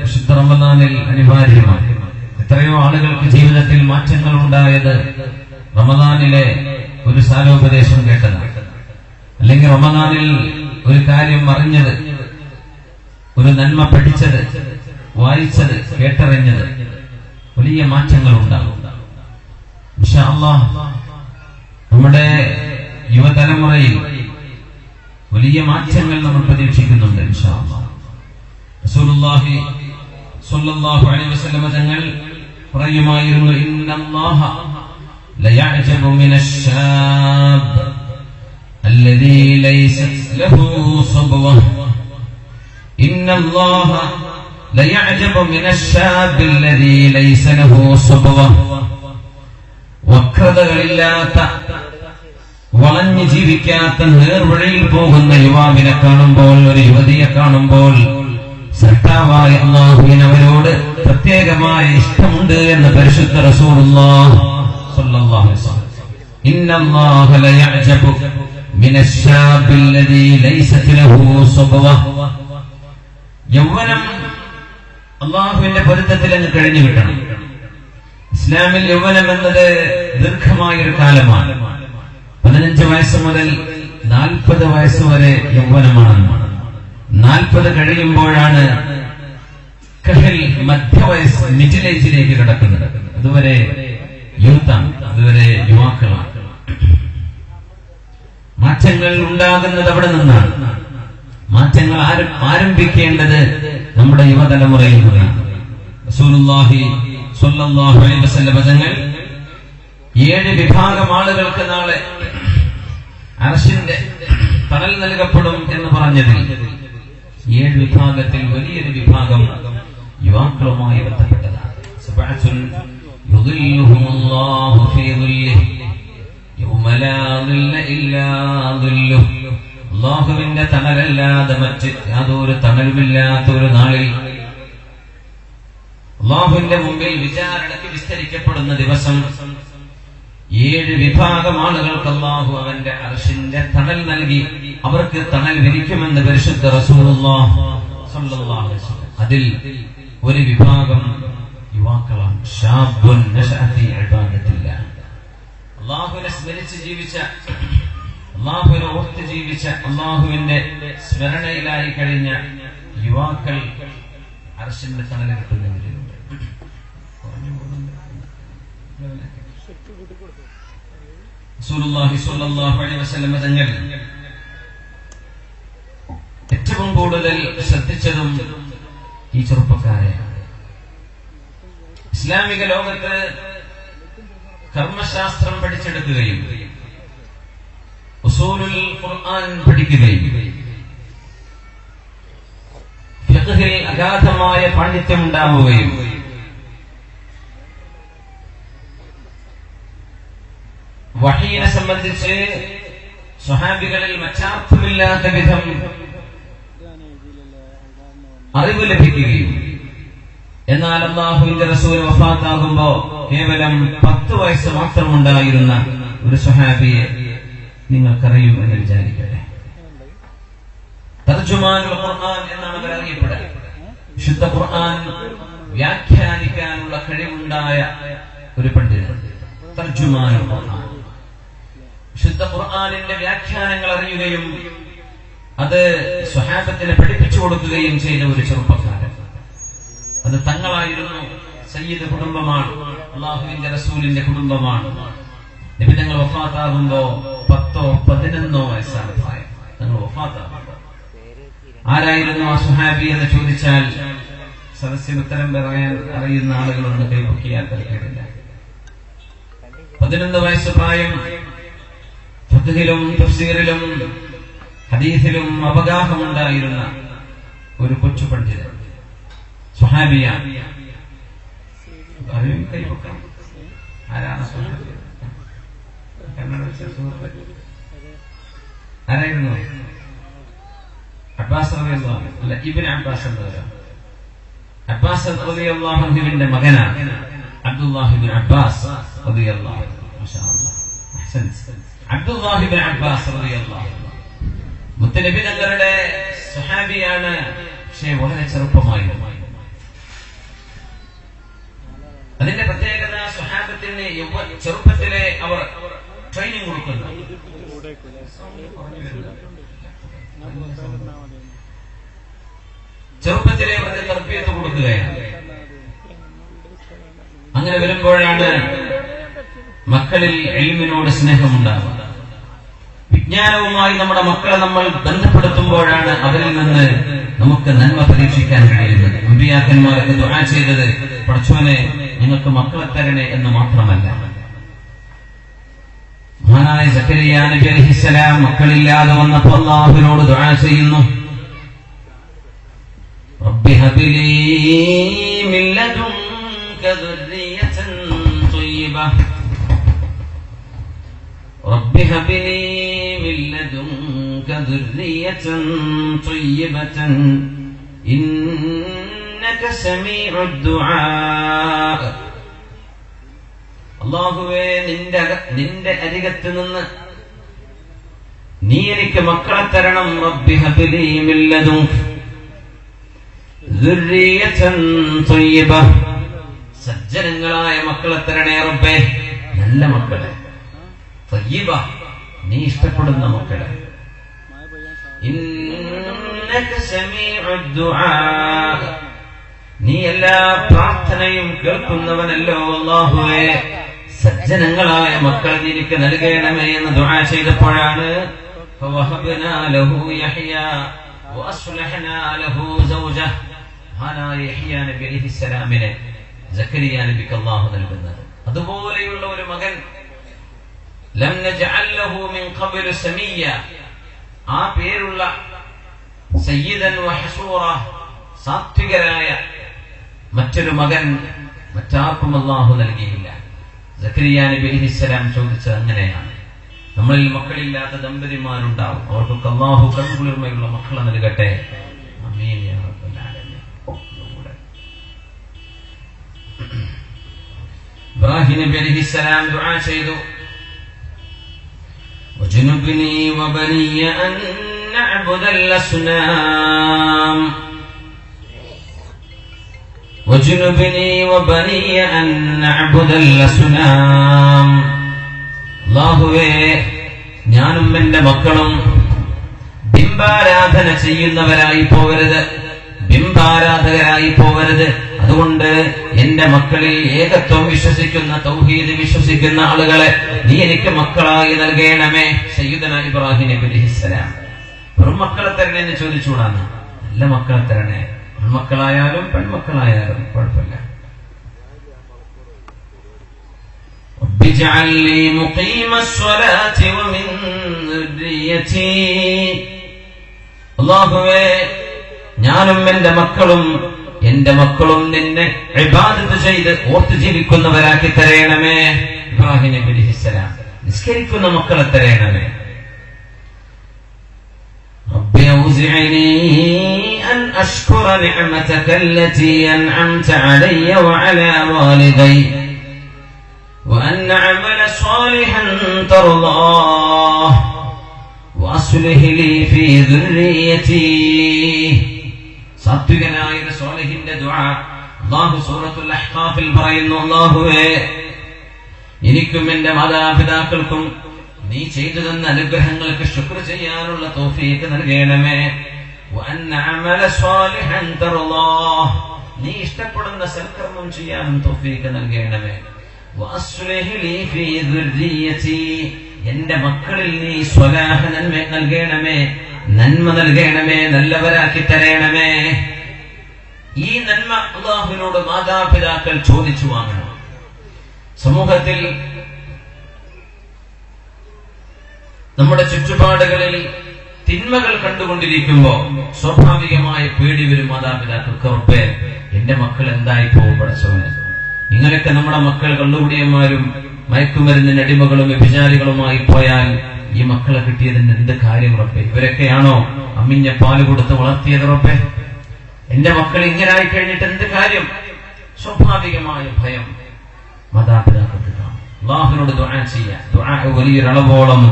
വിശുദ്ധ റമദാനിൽ അനിവാര്യമാണ്. എത്രയോ ആളുകൾക്ക് ജീവിതത്തിൽ മാറ്റങ്ങൾ ഉണ്ടായത് റമദാനിലെ ഒരു സാരോപദേശം കേട്ടത് അല്ലെങ്കിൽ റമദാനിൽ ഒരു കാര്യം അറിഞ്ഞത് ഒരു നന്മ പഠിച്ചത് വായിച്ചത് കേട്ടറിഞ്ഞത് വലിയ മാറ്റങ്ങൾ ഉണ്ടാകും. നമ്മുടെ യുവതലമുറയിൽ വലിയ മാറ്റങ്ങൾ നമ്മൾ പ്രതീക്ഷിക്കുന്നുണ്ട് ഇൻഷാ അല്ലാഹ് റസൂലുള്ളാഹി സ്വല്ലല്ലാഹു അലൈഹി വസല്ലം തങ്ങൾ പറയുമായിരുന്നു ഇന്നല്ലാഹ ലയഅജബു മിനശ്ശാബ് الذي ليست له صبوة إن الله ليعجب من الشاب الذي ليس له صبوة വക്രതകളില്ലാത്ത വളഞ്ഞു ജീവിക്കാത്ത നേർവഴിയിൽ പോകുന്ന യുവാവിനെ കാണുമ്പോൾ ഒരു യുവതിയെ കാണുമ്പോൾ സൃഷ്ടാവായ അള്ളാഹുവിന് അവരോട് പ്രത്യേകമായ ഇഷ്ടമുണ്ട് എന്ന് പരിശുദ്ധ അള്ളാഹുവിന്റെ പൊരുത്തത്തിൽ അങ്ങ് കഴിഞ്ഞു കിട്ടണം ഇസ്ലാമിൽ യൗവനം എന്നത് ദീർഘമായൊരു കാലമാണ്. പതിനഞ്ച് വയസ്സ് മുതൽ നാൽപ്പത് വയസ്സ് വരെ യൗവനമാണെന്നാണ്. നാൽപ്പത് കഴിയുമ്പോഴാണ് കഹിൽ മധ്യവയസ് മിഡിൽ ഏജിലേക്ക് കിടക്കുന്നത്. അതുവരെ യൂത്താണ് അതുവരെ യുവാക്കളാണ്. മാറ്റങ്ങൾ ഉണ്ടാകുന്നത് അവിടെ നിന്നാണ്. മാറ്റങ്ങൾ ആരം- ആരംഭിക്കേണ്ടത് നമ്മുടെ യുവതലമുറയിൽ നിന്നാണ് റസൂലുള്ളാഹി സ്വല്ലല്ലാഹു അലൈഹി വസല്ലം ഏഴ് വിഭാഗം ആളുകൾക്ക് നാളെ അർശിന്റെ തണൽ നൽകപ്പെടും എന്ന് പറഞ്ഞതിൽ ഏഴ് വിഭാഗത്തിൽ വലിയൊരു വിഭാഗം യുവാക്കളുമായി ബന്ധപ്പെട്ടതാണ്. തണലല്ലാതെ മറ്റ് യാതൊരു തണലുമില്ലാത്ത ഒരു നാളിൽ അള്ളാഹുവിന്റെ മുമ്പിൽ വിചാരണയ്ക്ക് വിസ്തരിക്കപ്പെടുന്ന ദിവസം ഏഴ് വിഭാഗം ആളുകൾക്ക് അള്ളാഹു അവന്റെ അർഷിന്റെ തണൽ നൽകി അവർക്ക് തണൽ വിരിക്കുമെന്ന് പരിശുദ്ധ. അതിൽ ഒരു വിഭാഗം യുവാക്കളാണ്. അള്ളാഹുവിനെ സ്മരിച്ച് ജീവിച്ച അള്ളാഹുവിനെ ഓർത്ത് ജീവിച്ച അള്ളാഹുവിന്റെ സ്മരണയിലായി കഴിഞ്ഞ യുവാക്കൾ അർശന്റെ തണൽ കിട്ടുന്നവരുണ്ട് അലൈഹി വസല്ലം തങ്ങൾ ഏറ്റവും കൂടുതൽ ശ്രദ്ധിച്ചതും ഈ ചെറുപ്പക്കാരെയാണ് ഇസ്ലാമിക ലോകത്ത് കർമ്മശാസ്ത്രം പഠിച്ചെടുക്കുകയും ഉസൂലുൽ ഖുർആൻ പഠിക്കുകയും ഫിഖ്ഹിൽ അഗാധമായ പാണ്ഡിത്യം ഉണ്ടാവുകയും വഹീനെ സംബന്ധിച്ച് സ്വഹാബികളിൽ മറ്റാർത്ഥമില്ലാത്ത വിധം അറിവ് ലഭിക്കുകയും. എന്നാൽ അള്ളാഹുവിന്റെ റസൂൽ വഫാത്താകുമ്പോ കേവലം പത്ത് വയസ്സ് മാത്രമുണ്ടായിരുന്ന ഒരു സുഹാബിയെ നിങ്ങൾക്കറിയും എന്ന് വിചാരിക്കട്ടെ. തർജുമാനുൽ ഖുർആൻ എന്നാണ് അവർ വിശുദ്ധ ഖുർആൻ വ്യാഖ്യാനിക്കാനുള്ള കഴിവുണ്ടായ ഒരു പണ്ഡിതൻ. തർജുമാനുൽ ഖുർആൻ. വിശുദ്ധ ഖുർആനിന്റെ വ്യാഖ്യാനങ്ങൾ അറിയുകയും അത് സ്വഹാബത്തിനെ പഠിപ്പിച്ചു കൊടുക്കുകയും ചെയ്ത ഒരു ചെറുപ്പക്കാരൻ. അത് തങ്ങളായിരുന്നു. സയ്യിദ് കുടുംബമാണ്. അള്ളാഹുവിന്റെ റസൂലിന്റെ കുടുംബമാണ്. നിബിധങ്ങൾ ഒഫാത്താകുമ്പോ പത്തോ പതിനൊന്നോ വയസ്സാണ് പ്രായം. ആരായിരുന്നു ആ സുഹാബി എന്ന് ചോദിച്ചാൽ സദസ്സിന് ഉത്തരം പറയാൻ അറിയുന്ന ആളുകളൊന്നും കൈപൊക്കിയാൽ തരക്കേടില്ല പതിനൊന്ന് വയസ്സ് പ്രായം. ഫുദ്ഹിലും തഫ്സീറിലും ഹദീസിലും അവഗാഹമുണ്ടായിരുന്ന ഒരു കൊച്ചു പണ്ഡിതൻ. സുഹാബിയ ആരായിരുന്നു? അബ്ബാസ് അല്ല ഇബ്നു അബ്ബാസ് അബ്ബാസ് അള്ളാഹുവിന്റെ മകനാണ് അബ്ദുല്ലാഹിബിൻ അബ്ബാസ് റളിയല്ലാഹു മാഷാ അല്ലാഹ്. അഹ്സൻത്. അബ്ദുല്ലാഹി ഇബ്നു അബ്ബാസ്. മുത്തനബി തങ്ങളുടെ സുഹാബിയാണ് പക്ഷേ വളരെ ചെറുപ്പമായിരുന്നു അതിന്റെ പ്രത്യേകത സുഹാബത്തിന് ചെറുപ്പത്തിലെ അവർ ട്രെയിനിങ് കൊടുക്കുന്നു. ചെറുപ്പത്തിലെ അവർക്ക് തർപ്പിയത്ത് കൊടുക്കുകയാണ്. അങ്ങനെ വരുമ്പോഴാണ് മക്കളിൽ എഴുമിനോട് സ്നേഹമുണ്ടാവുക. വിജ്ഞാനവുമായി നമ്മുടെ മക്കളെ നമ്മൾ ബന്ധപ്പെടുത്തുമ്പോഴാണ് അവരിൽ നിന്ന് നമുക്ക് നന്മ പരീക്ഷിക്കാൻ കഴിയുന്നത് അമ്പിയാക്കന്മാരൊക്കെ ദുആ ചെയ്തത് പടച്ചോനെ നിങ്ങൾക്ക് മക്കളെ തരണേ എന്ന് മാത്രമല്ല മഹാനായ സക്കരിയ നബി അലൈഹിസ്സലാം മക്കളില്ലാതെ വന്നപ്പോൾ അള്ളാഹുവിനോട് ദുആ ചെയ്യുന്നു رب هب لي من لدنك ذرية طيبة رب هب لي من لدنك ذرية طيبة إنك سميع الدعاء അള്ളാഹുവേ നിന്റെ അക- നിന്റെ അരികത്ത് നിന്ന് നീ എനിക്ക് മക്കളെ തരണം റബ്ബി ഹബ്ലി മിൻ ലദുൻക ദുർരിയതൻ ത്വയ്യിബ. സജ്ജനങ്ങളായ മക്കളെ തരണേ റബ്ബേ നല്ല മക്കളെ ത്വയ്യിബ. നീ ഇഷ്ടപ്പെടുന്ന മക്കളെ. നീ എല്ലാ പ്രാർത്ഥനയും കേൾക്കുന്നവനല്ലോ അള്ളാഹുവേ. സജ്ജനങ്ങളായ മക്കൾ നിനക്ക് നൽകണമേ എന്ന് ദുആ ചെയ്തപ്പോഴാണ്. അതുപോലെയുള്ള ഒരു മകൻ ആ പേരുള്ള സയ്യിദൻ സാത്വികരായ മറ്റൊരു മകൻ മറ്റാർക്കും അള്ളാഹു നൽകിയില്ല. സക്കരിയ ചോദിച്ചത് അങ്ങനെയാണ്. നമ്മളിൽ മക്കളില്ലാത്ത ദമ്പതിമാരുണ്ടാവും. അവർക്കൊക്കെ അള്ളാഹു കൺകുളിർമയുള്ള മക്കളെ നൽകട്ടെ. ഇബ്രാഹിം നബി അലിഹിസ്സലാം ദുആ ചെയ്തു. وجنبني وبني أن نعبد الأصنام وجنبني وبني أن نعبد الأصنام അള്ളാഹുവേ ഞാനും എന്റെ മക്കളും ബിംബാരാധന ചെയ്യുന്നവരായി പോകരുത് ബിംബാരാധകരായി പോകരുത് അതുകൊണ്ട് എന്റെ മക്കളിൽ ഏകത്വം വിശ്വസിക്കുന്ന തൗഹീദ് വിശ്വസിക്കുന്ന ആളുകളെ നീ എനിക്ക് മക്കളായി നൽകണമേ സയ്യിദന ഇബ്രാഹിം നബി അലൈഹിസ്സലാം വെറും മക്കളെ തരണേ എന്ന് ചോദിച്ചുകൂടാണ് നല്ല മക്കളെ തരണേ പെൺമക്കളായാലും പെൺമക്കളായാലും കുഴപ്പമില്ല رب اجعل لي مقيم الصلاة ومن ذريتي അള്ളാഹുവേ ഞാനും എന്റെ മക്കളും എന്റെ മക്കളും നിന്നെ ഇബാദത്ത് ചെയ്ത് ഓർത്ത് ജീവിക്കുന്നവരാക്കി തരയണമേ ഇബ്രാഹിം നബി അലൈഹിസ്സലാം നിസ്കരിക്കുന്ന മക്കളെ തരയണമേ رب أوزعني أن أشكر نعمتك التي أنعمت علي وعلى والدي وأن أعمل صالحا ترضاه وأصلح لي في ذريتي സാത്വികനായ സോലഹിന്റെ അള്ളാഹു സൂറത്തുൽ അഹ്ഖാഫിൽ പറയുന്നു അള്ളാഹുവേ എനിക്കും എന്റെ മാതാപിതാക്കൾക്കും നീ ചെയ്തു തന്ന അനുഗ്രഹങ്ങൾക്ക് ശുക്ർ ചെയ്യാനുള്ള തൗഫീഖ് നൽകണമേ. നീ ഇഷ്ടപ്പെടുന്ന സൽക്കർമ്മം ചെയ്യാനും തൗഫീഖ് നൽകണമേ. എന്റെ മക്കളിൽ നീ സ്വലാഹ നന്മ നൽകണമേ. നന്മ നൽകണമേ നല്ലവരാക്കി തരണമേ. ഈ നന്മ അള്ളാഹുവിനോട് മാതാപിതാക്കൾ ചോദിച്ചു വാങ്ങണം. സമൂഹത്തിൽ നമ്മുടെ ചുറ്റുപാടുകളിൽ തിന്മകൾ കണ്ടുകൊണ്ടിരിക്കുമ്പോ സ്വാഭാവികമായ പേടി വരും മാതാപിതാക്കൾക്ക് ഉറപ്പേ എന്റെ മക്കൾ എന്തായി പോകും പടച്ചവന് നിങ്ങളൊക്കെ നമ്മുടെ മക്കൾ കള്ളുകുടിയന്മാരും മയക്കുമരുന്നിന് അടിമകളും വ്യഭിചാരികളുമായി പോയാൽ ഈ മക്കളെ കിട്ടിയതിന് എന്ത് കാര്യം ഉറപ്പേ. ഇവരൊക്കെയാണോ അമ്മിഞ്ഞ പാൽ കൊടുത്ത് വളർത്തിയത് ഉറപ്പേ? എന്റെ മക്കൾ ഇങ്ങനായി കഴിഞ്ഞിട്ട് എന്ത് കാര്യം? സ്വാഭാവികമായ ഭയം. മാതാപിതാക്കൾക്ക് കാണും. അള്ളാഹുവിനോട് ദുആ ചെയ്യാം ദുആ വലിയൊരളവോളം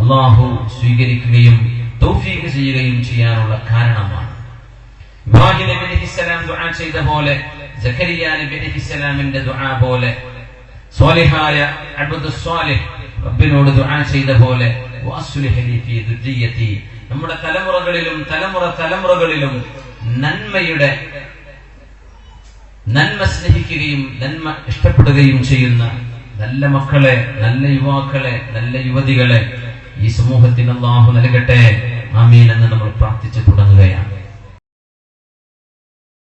അള്ളാഹു സ്വീകരിക്കുകയും തൗഫീഖ് ചെയ്യുകയും ചെയ്യാനുള്ള കാരണമാണ്. ഇബ്രാഹിം ദുആ ചെയ്ത പോലെ സക്കരിയ നബി ദുആ പോലെ സ്വാലിഹായ അബ്ദു സ്വാലിഹ് റബ്ബിനോട് ദുആ ചെയ്ത പോലെ നമ്മുടെ തലമുറകളിലും തലമുറ തലമുറകളിലും നന്മയുടെ നന്മ സ്നേഹിക്കുകയും നന്മ ഇഷ്ടപ്പെടുകയും ചെയ്യുന്ന നല്ല മക്കളെ നല്ല യുവാക്കളെ നല്ല യുവതികളെ ഈ സമൂഹത്തിന് അള്ളാഹു നൽകട്ടെ. ആമീൻ എന്ന് നമ്മൾ പ്രാർത്ഥിച്ചു തുടങ്ങുകയാണ്.